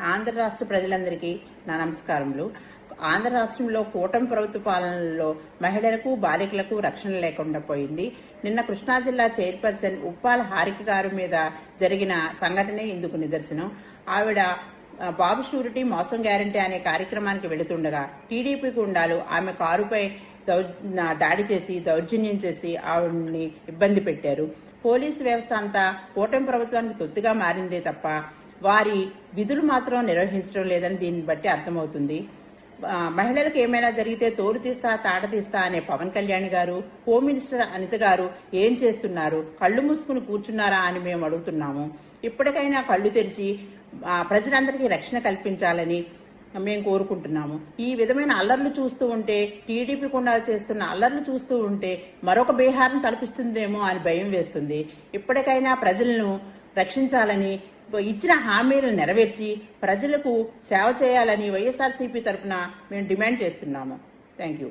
ఆంధ్ర రాష్ట్ర ప్రజలందరికీ నా నమస్కారములు. ఆంధ్ర రాష్ట్రంలో కూటమి ప్రభుత్వ పాలనలో మహిళలకు బాలికలకు రక్షణ లేకుండా పోయింది. నిన్న కృష్ణా జిల్లా చైర్పర్సన్ ఉప్పాల హారిక గారి మీద జరిగిన సంఘటనే ఇందుకు నిదర్శనం. ఆవిడ బాబు షూరిటీ మోసం గ్యారంటీ అనే కార్యక్రమానికి వెళుతుండగా టీడీపీ గుండాలు ఆమె కారుపై దౌ- దాడి చేసి దౌర్జన్యం చేసి ఆవిడ్ని ఇబ్బంది పెట్టారు. పోలీసు వ్యవస్థ అంతా కూటమి ప్రభుత్వానికి తొత్తుగా మారిందే తప్ప వారి విధులు మాత్రం నిర్వహించడం లేదని దీన్ని బట్టి అర్థమవుతుంది. మహిళలకు ఏమైనా జరిగితే తోడు తీస్తా తాట తీస్తా అనే పవన్ కళ్యాణ్ గారు హోమ్ మినిస్టర్ అనిత గారు ఏం చేస్తున్నారు? కళ్ళు మూసుకుని కూర్చున్నారా అని మేము అడుగుతున్నాము. ఇప్పటికైనా కళ్ళు తెరిచి ప్రజలందరికీ రక్షణ కల్పించాలని మేము కోరుకుంటున్నాము. ఈ విధమైన అల్లర్లు చూస్తూ ఉంటే టీడీపీ కూడా చేస్తున్న అల్లర్లు చూస్తూ ఉంటే మరొక బీహారం తలపిస్తుందేమో అని భయం వేస్తుంది. ఇప్పటికైనా ప్రజలను రక్షించాలని ఇచ్చిన హామీలను నెరవేర్చి ప్రజలకు సేవ చేయాలని వైఎస్ఆర్సీపీ తరఫున మేము డిమాండ్ చేస్తున్నాము. Thank you